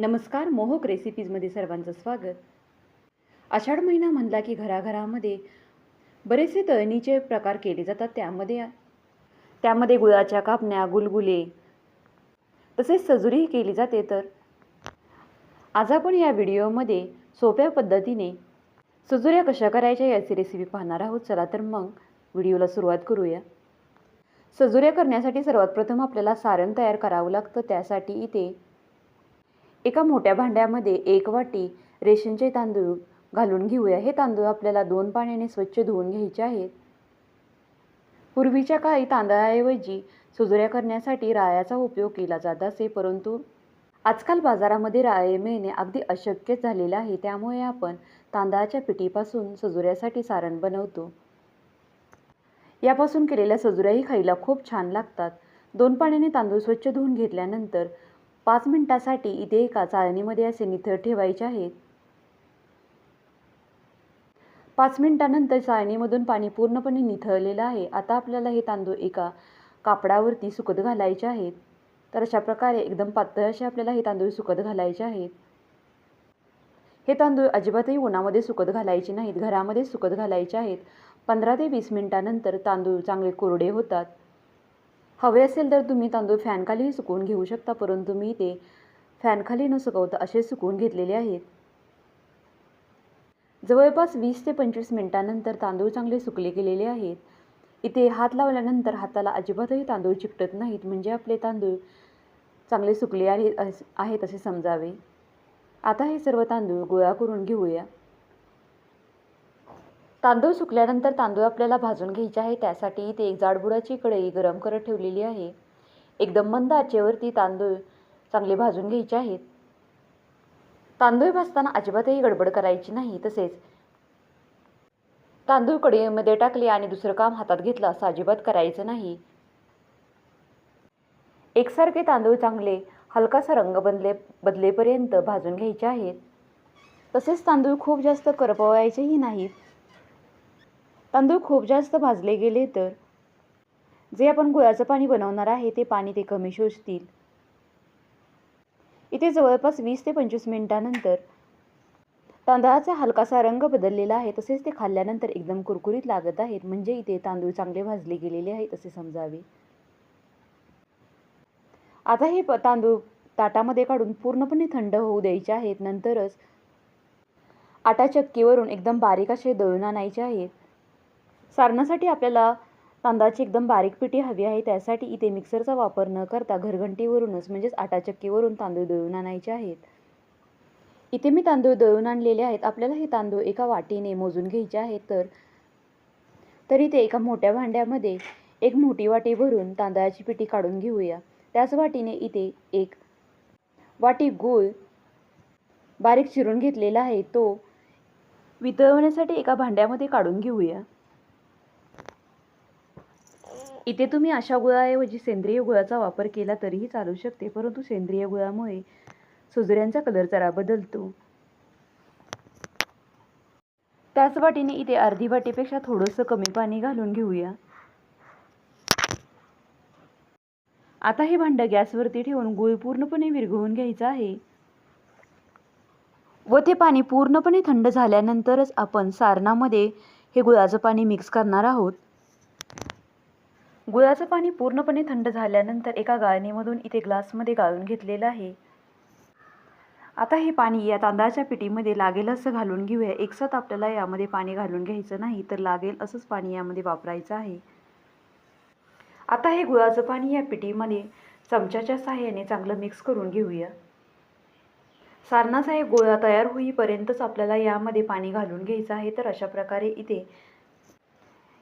नमस्कार मोहक रेसिपीजमध्ये सर्वांचं स्वागत. आषाढ महिना म्हणला की घराघरामध्ये बरेचसे तळणीचे प्रकार केले जातात त्यामध्ये त्यामध्ये गुळाच्या कापण्या गुलगुले तसेच सजुरीही केली जाते तर. आज आपण या व्हिडिओमध्ये सोप्या पद्धतीने सजुऱ्या कशा करायच्या याची रेसिपी पाहणार आहोत. चला तर मग व्हिडिओला सुरुवात करूया. सजुऱ्या करण्यासाठी सर्वात प्रथम आपल्याला सारण तयार करावं लागतं. त्यासाठी इथे एका मोठ्या भांड्यामध्ये एक वाटी रेशनचे तांदूळ घालून घेऊया. हे तांदूळ आपल्याला दोन पाण्याने स्वच्छ धुवून घ्यायचे आहेत. पूर्वीच्या काळी तांदळाऐवजी सुजऱ्या करण्यासाठी रायाचा उपयोग केला जात असे परंतु आजकाल बाजारामध्ये राळे मिळणे अगदी अशक्य झालेलं आहे. त्यामुळे आपण तांदळाच्या पिठीपासून सजुऱ्यासाठी सारण बनवतो. यापासून केलेल्या सजुऱ्याही खायला खूप छान लागतात. दोन पाण्याने तांदूळ स्वच्छ धुवून घेतल्यानंतर पाच मिनिटासाठी इथे एका चाळणीमध्ये असे निथळ ठेवायचे आहेत पाच मिनिटानंतर चाळणीमधून पाणी पूर्णपणे निथळलेलं आहे. आता आपल्याला हे तांदूळ एका कापडावरती सुकत घालायचे आहेत तर अशा प्रकारे एकदम पातळ असे आपल्याला हे तांदूळ सुकत घालायचे आहेत हे तांदूळ अजिबातही उन्हामध्ये सुकत घालायचे नाहीत. घरामध्ये सुकत घालायचे आहेत. पंधरा ते वीस मिनिटानंतर तांदूळ चांगले कोरडे होतात. हवे असेल तर तुम्ही तांदूळ फॅनखालीही सुकवून घेऊ शकता परंतु मी ते फॅनखाली न सुकवता असे सुकवून घेतलेले आहेत. जवळपास वीस ते पंचवीस मिनिटानंतर तांदूळ चांगले सुकले गेलेले आहेत. इथे हात लावल्यानंतर हाताला अजिबातही तांदूळ चिकटत नाहीत म्हणजे आपले तांदूळ चांगले सुकले आहेत असे समजावे. आता हे सर्व तांदूळ गोळा करून घेऊया. तांदूळ सुकल्यानंतर तांदूळ आपल्याला भाजून घ्यायचे आहे. त्यासाठी इथे एक जाडबुडाची कढई गरम करत ठेवलेली आहे. एकदम मंद आचेवरती तांदूळ चांगले भाजून घ्यायचे आहेत. तांदूळ भाजताना अजिबातही गडबड करायची नाही. तसेच तांदूळ कढईमध्ये टाकले आणि दुसरं काम हातात घेतलं असं अजिबात करायचं नाही. एकसारखे तांदूळ चांगले हलकासा रंग बदले बदलेपर्यंत भाजून घ्यायचे आहेत. तसेच तांदूळ खूप जास्त करपवायचेही नाहीत. तांदूळ खूप जास्त भाजले गेले तर? जे आपण गुळाचं पाणी बनवणार आहे ते पाणी ते कमी शोषतील. इथे जवळपास वीस ते पंचवीस मिनिटानंतर तांदळाचा हलकासा रंग बदललेला आहे तसेच ते खाल्ल्यानंतर एकदम कुरकुरीत लागत आहेत. म्हणजे इथे तांदूळ चांगले भाजले गेलेले आहेत असे समजावे. आता हे प तांदूळ ताटामध्ये काढून पूर्णपणे थंड होऊ द्यायचे आहेत. नंतरच आटा चक्कीवरून एकदम बारीक असे दळून आणायचे आहेत. सारणासाठी आपल्याला तांदळाची एकदम बारीक पिठी हवी आहे. त्यासाठी इथे मिक्सरचा वापर न करता घरघंटीवरूनच म्हणजेच आटाचक्कीवरून तांदूळ दळून आणायचे आहेत. इथे मी तांदूळ दळून आणलेले आहेत. आपल्याला हे तांदूळ एका वाटीने मोजून घ्यायचे आहेत. तर तर इथे एका मोठ्या भांड्यामध्ये एक मोठी वाटी भरून तांदळाची पिठी काढून घेऊया. त्याच वाटीने इथे एक वाटी गूळ बारीक चिरून घेतलेला आहे. तो वितळवण्यासाठी एका भांड्यामध्ये काढून घेऊया. इथे तुम्ही अशा गुळाऐवजी सेंद्रिय गुळाचा वापर केला तरीही चालू शकते परंतु सेंद्रिय गुळामुळे सुजऱ्यांचा कलर जरा बदलतो. त्याच वाटीने इथे अर्धी वाटीपेक्षा थोडंसं कमी पाणी घालून घेऊया. आता हे भांडं गॅसवरती ठेवून गुळ पूर्णपणे विरघळून घ्यायचं आहे. व ते पाणी पूर्णपणे थंड झाल्यानंतरच आपण सारणामध्ये हे गुळाचं पाणी मिक्स करणार आहोत. गुळाचं पाणी पूर्णपणे थंड झाल्यानंतर एका गाळणीमधून इथे ग्लासमध्ये गाळून घेतलेलं आहे. आता हे पाणी या तांदळाच्या पिठीमध्ये लागेल असं घालून घेऊया. एकसाथ आपल्याला यामध्ये पाणी घालून घ्यायचं नाही तर लागेल असंच पाणी यामध्ये वापरायचं आहे. आता हे गुळाचं पाणी या पिठीमध्ये चमच्याच्या साहाय्याने चांगलं मिक्स करून घेऊया. सारणाचा एक गोळा तयार होईपर्यंतच आपल्याला यामध्ये पाणी घालून घ्यायचं आहे तर अशा प्रकारे इथे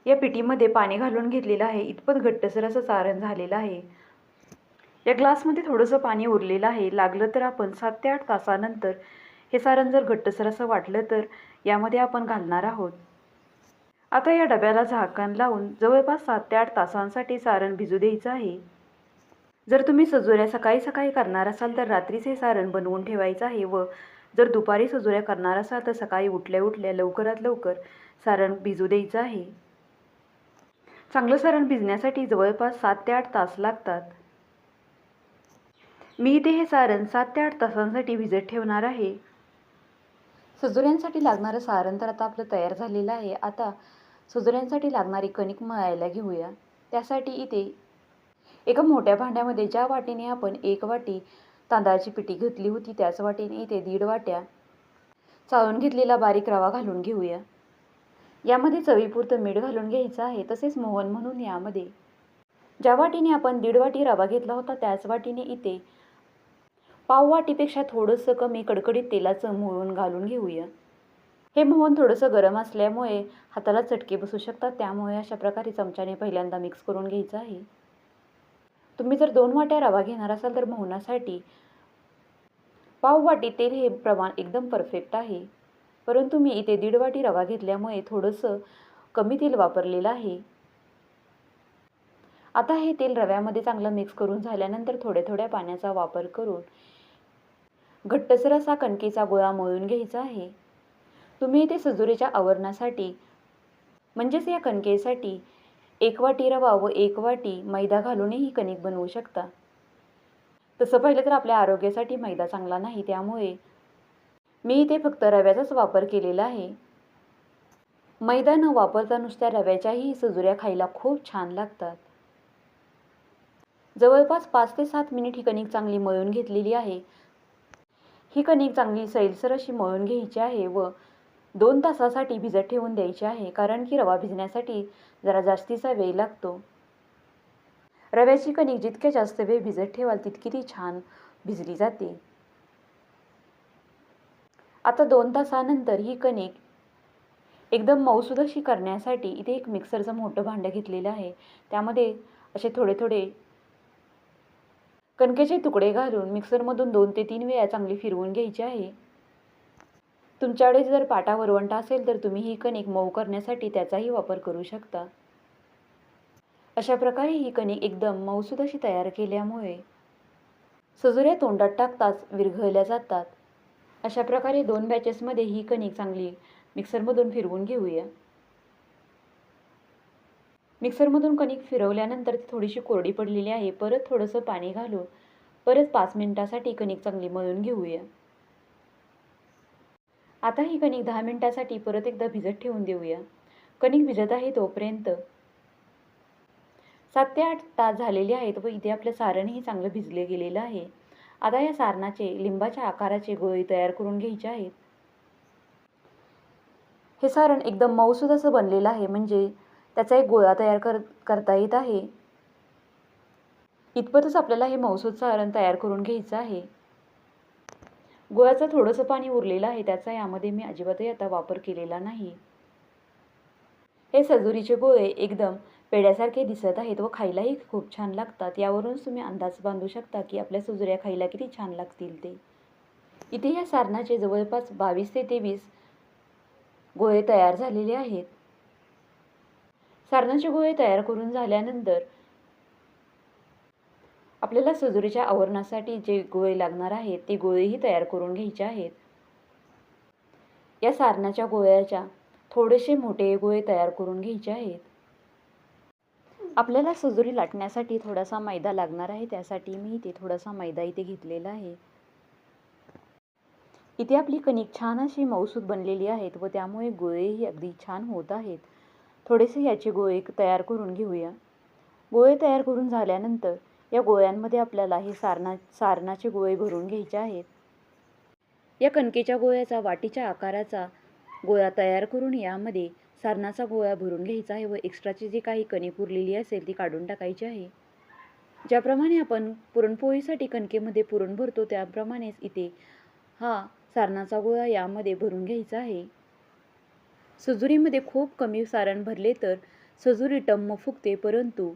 या पिठीमध्ये पाणी घालून घेतलेलं आहे. इतपत घट्टसर असं सारण झालेलं आहे. या ग्लासमध्ये थोडंसं पाणी उरलेलं आहे. लागलं तर आपण सात ते आठ तासानंतर हे सारण जर घट्टसर असं वाटलं तर यामध्ये आपण घालणार आहोत. आता या डब्याला झाकण लावून जवळपास सात ते आठ तासांसाठी सारण भिजू द्यायचं आहे. जर तुम्ही सजोऱ्या सकाळी सकाळी करणार असाल तर रात्रीच हे सारण बनवून ठेवायचं आहे व जर दुपारी सजोऱ्या करणार असाल तर सकाळी उठल्या उठल्या लवकरात लवकर सारण भिजू द्यायचं आहे. चांगलं सारण भिजण्यासाठी जवळपास सात ते आठ तास लागतात. मी इथे हे सारण सात ते आठ तासांसाठी भिजत ठेवणार आहे. सजुऱ्यांसाठी लागणारं सारण तर आता आपलं तयार झालेलं आहे. आता सजुऱ्यांसाठी लागणारी कणिक मळायला घेऊया. त्यासाठी इथे एका मोठ्या भांड्यामध्ये ज्या वाटीने आपण एक वाटी तांदळाची पिठी घेतली होती त्याच वाटीने इथे दीड वाट्या चाळून घेतलेला बारीक रवा घालून घेऊया. यामध्ये चवीपुरतं मीठ घालून घ्यायचं आहे तसेच मोहन म्हणून यामध्ये. ज्या वाटीने आपण दीड वाटी रवा घेतला होता त्याच वाटीने इथे पाव वाटीपेक्षा थोडंसं कमी कडकडीत तेलाचं मोहन घालून घेऊया. हे मोहन थोडंसं गरम असल्यामुळे हाताला चटके बसू शकतात त्यामुळे अशा प्रकारे चमच्याने पहिल्यांदा मिक्स करून घ्यायचं आहे. तुम्ही जर दोन वाट्या रवा घेणार असाल तर मोहनासाठी पाव वाटी तेल हे प्रमाण एकदम परफेक्ट आहे. परंतु मी इथे दीड वाटी रवा घेतल्यामुळे थोडंसं कमी तेल वापरलेलं आहे. आता हे तेल रव्यामध्ये चांगलं मिक्स करून झाल्यानंतर थोड्या थोड्या पाण्याचा वापर करून घट्टसर असा कणकेचा गोळा मळून घ्यायचा आहे. तुम्ही इथे सजुरीच्या आवरणासाठी म्हणजेच या कणकेसाठी एक वाटी रवा व एक वाटी मैदा घालूनही कणिक बनवू शकता. तसं पाहिलं तर आपल्या आरोग्यासाठी मैदा चांगला नाही त्यामुळे मी इथे फक्त रव्याचाच वापर केलेला आहे. मैदा न वापरता नुसत्या रव्याच्याही सजुऱ्या खायला खूप छान लागतात. जवळपास पाच ते सात मिनिट ही कणिक चांगली मळून घेतलेली आहे. ही कणिक चांगली सैलसर अशी मळून घ्यायची आहे व दोन तासासाठी भिजत ठेवून द्यायची आहे कारण की रवा भिजण्यासाठी जरा जास्तीचा वेळ लागतो. रव्याची कणिक जितक्या जास्त वेळ भिजत ठेवाल तितकी ती छान भिजली जाते. आता दोन तासानंतर ही कणिक एकदम मऊसूद अशी करण्यासाठी इथे एक मिक्सरचं मोठं भांडं घेतलेलं आहे. त्यामध्ये असे थोडे थोडे कणकेचे तुकडे घालून मिक्सरमधून दोन ते तीन वेळा चांगली फिरवून घ्यायची आहे. तुमच्याकडे जर पाटा वरवंटा असेल तर तुम्ही ही कणिक मऊ करण्यासाठी त्याचाही वापर करू शकता. अशा प्रकारे ही कणिक एकदम मऊसूद अशी तयार केल्यामुळे सजुऱ्या तोंडात टाकताच विरघळल्या जातात. अशा प्रकारे दोन बॅचेसमध्ये ही कणिक चांगली मिक्सरमधून फिरवून घेऊया. मिक्सरमधून कणिक फिरवल्यानंतर ती थोडीशी कोरडी पडलेली आहे. परत थोडंसं पाणी घालून परत पाच मिनिटासाठी कणिक चांगली मळून घेऊया. आता ही कणिक दहा मिनिटासाठी परत एकदा भिजत ठेवून देऊया. कणिक भिजत आहे तोपर्यंत सात ते आठ तास झालेले आहेत व इथे आपलं सारणही चांगलं भिजले गेलेलं आहे. आता या सारणाचे लिंबाच्या आकाराचे गोळे तयार करून घ्यायचे आहेत. हे सारण एकदम मऊसूद असं बनलेलं आहे म्हणजे त्याचा एक गोळा तयार कर करता येत आहे. इतपतच आपल्याला हे मऊसूद सारण तयार करून घ्यायचं आहे. गोळ्याचं थोडंसं पाणी उरलेलं आहे त्याचा यामध्ये मी अजिबातही आता वापर केलेला नाही. हे सजुरीचे गोळे एकदम पेड्यासारखे दिसत आहेत व खायलाही खूप छान लागतात. यावरूनच तुम्ही अंदाज बांधू शकता की आपल्या सुजऱ्या खायला किती छान लागतील ते. इथे या सारणाचे जवळपास बावीस ते तेवीस गोळे तयार झालेले आहेत. सारणाचे गोळे तयार करून झाल्यानंतर आपल्याला सजुरीच्या आवरणासाठी जे गोळे लागणार आहेत ते गोळेही तयार करून घ्यायचे आहेत. या सारणाच्या गोळ्याच्या थोडेसे मोठे गोळे तयार करून घ्यायचे आहेत. आपल्याला सजुरी लाटण्यासाठी थोडासा मैदा लागणार आहे त्यासाठी मी इथे थोडासा मैदा इथे घेतलेला आहे. इथे आपली कणिक छान अशी मऊसूद बनलेली आहेत व त्यामुळे गोळेही अगदी छान होत आहेत. थोडेसे याचे गोळे तयार करून घेऊया. गोळे तयार करून झाल्यानंतर या गोळ्यांमध्ये आपल्याला हे सारणा सारणाचे गोळे भरून घ्यायचे आहेत. या कणकेच्या गोळ्याचा वाटीच्या आकाराचा गोळा तयार करून यामध्ये सारणाचा गोळा भरून घ्यायचा आहे व एक्स्ट्राची जी काही कणिक उरलेली असेल ती काढून टाकायची आहे. ज्याप्रमाणे आपण पुरणपोळीसाठी कणकेमध्ये पुरण भरतो त्याप्रमाणेच इथे हा सारणाचा गोळा यामध्ये भरून घ्यायचा आहे. सजुरीमध्ये खूप कमी सारण भरले तर सजुरी टम्म फुगते परंतु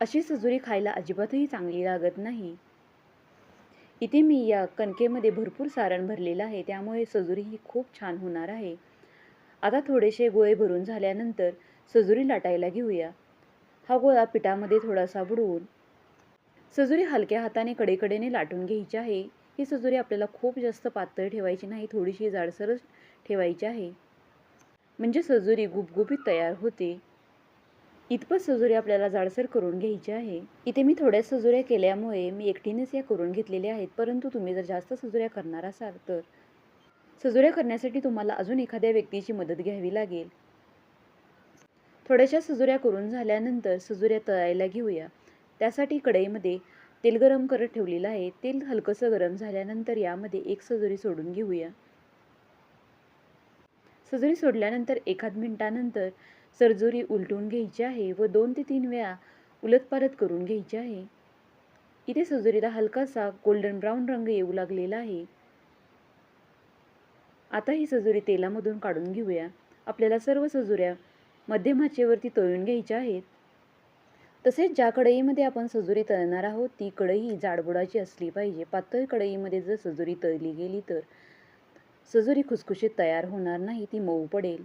अशी सजुरी खायला अजिबातही चांगली लागत नाही. इथे मी या कणकेमध्ये भरपूर सारण भरलेलं आहे त्यामुळे सजुरी ही खूप छान होणार आहे. आता थोडेसे गोळे भरून झाल्यानंतर सजुरी लाटायला घेऊया. हा गोळा पिठामध्ये थोडासा बुडवून सजुरी हलक्या हाताने कडेकडेने लाटून घ्यायची आहे. ही सजुरी आपल्याला खूप जास्त पातळ ठेवायची नाही थोडीशी जाडसरच ठेवायची आहे. म्हणजे सजुरी गुपगुपीत तयार होते. इतपत सजुरी आपल्याला जाडसर करून घ्यायची आहे. इथे मी थोड्या सजुऱ्या केल्यामुळे मी एकटीनेच या करून घेतलेल्या आहेत परंतु तुम्ही जर जास्त सजुऱ्या करणार असाल तर सजुऱ्या करण्यासाठी तुम्हाला अजून एखाद्या व्यक्तीची मदत घ्यावी लागेल. थोड्याशा सजुऱ्या करून झाल्यानंतर सजुऱ्या तळायला घेऊया. त्यासाठी कढईमध्ये तेल गरम करत ठेवलेलं आहे. तेल हलकंसं गरम झाल्यानंतर यामध्ये एक सजुरी सोडून घेऊया. सजुरी सोडल्यानंतर एखाद मिनिटानंतर सरजुरी उलटून घ्यायची आहे व दोन ते तीन वेळा उलटपालट करून घ्यायची आहे. इथे सजुरीला हलकासा गोल्डन ब्राऊन रंग येऊ लागलेला आहे. आता ही सजुरी तेलामधून काढून घेऊया. आपल्याला सर्व सजुऱ्या मध्यमाचेवरती तळून घ्यायच्या आहेत. तसेच ज्या कढईमध्ये आपण सजुरी तळणार आहोत ती कढई जाडबुडाची असली पाहिजे. पातळ कढईमध्ये जर सजुरी तळली गेली तर सजुरी खुसखुशीत तयार होणार नाही ती मऊ पडेल.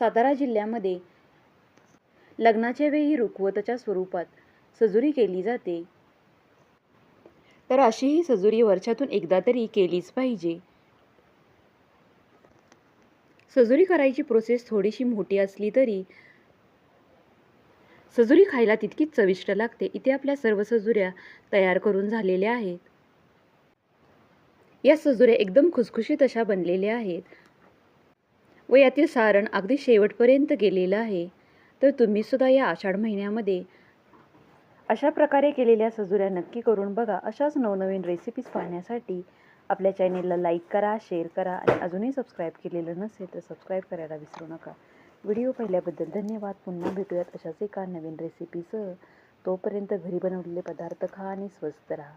सातारा जिल्ह्यामध्ये लग्नाच्या वेळी रुखवताच्या स्वरूपात सजुरी केली जाते. तर अशी ही सजुरी वर्षातून एकदा तरी केलीच पाहिजे. सजुरी करायची प्रोसेस थोडीशी मोठी असली तरी सजुरी खायला तितकीच चविष्ट लागते. इथे आपल्या सर्व सजुऱ्या तयार करून झालेल्या आहेत. या सजुऱ्या एकदम खुसखुशीत अशा बनलेल्या आहेत. व यातील सारण अगदी शेवटपर्यंत गेलेलं आहे. तर तुम्हीसुद्धा या आषाढ महिन्यामध्ये अशा प्रकारे केलेल्या सजुऱ्या नक्की करून बघा. अशाच नवनवीन रेसिपीज पाहण्यासाठी आपल्या चॅनेलला लाईक करा शेअर करा आणि अजूनही सबस्क्राईब केलेलं नसेल तर सबस्क्राईब करायला विसरू नका. व्हिडिओ पाहिल्याबद्दल धन्यवाद. पुन्हा भेटूयात अशाच एका नवीन रेसिपीसह तोपर्यंत घरी बनवलेले पदार्थ खा आणि स्वस्त राहा.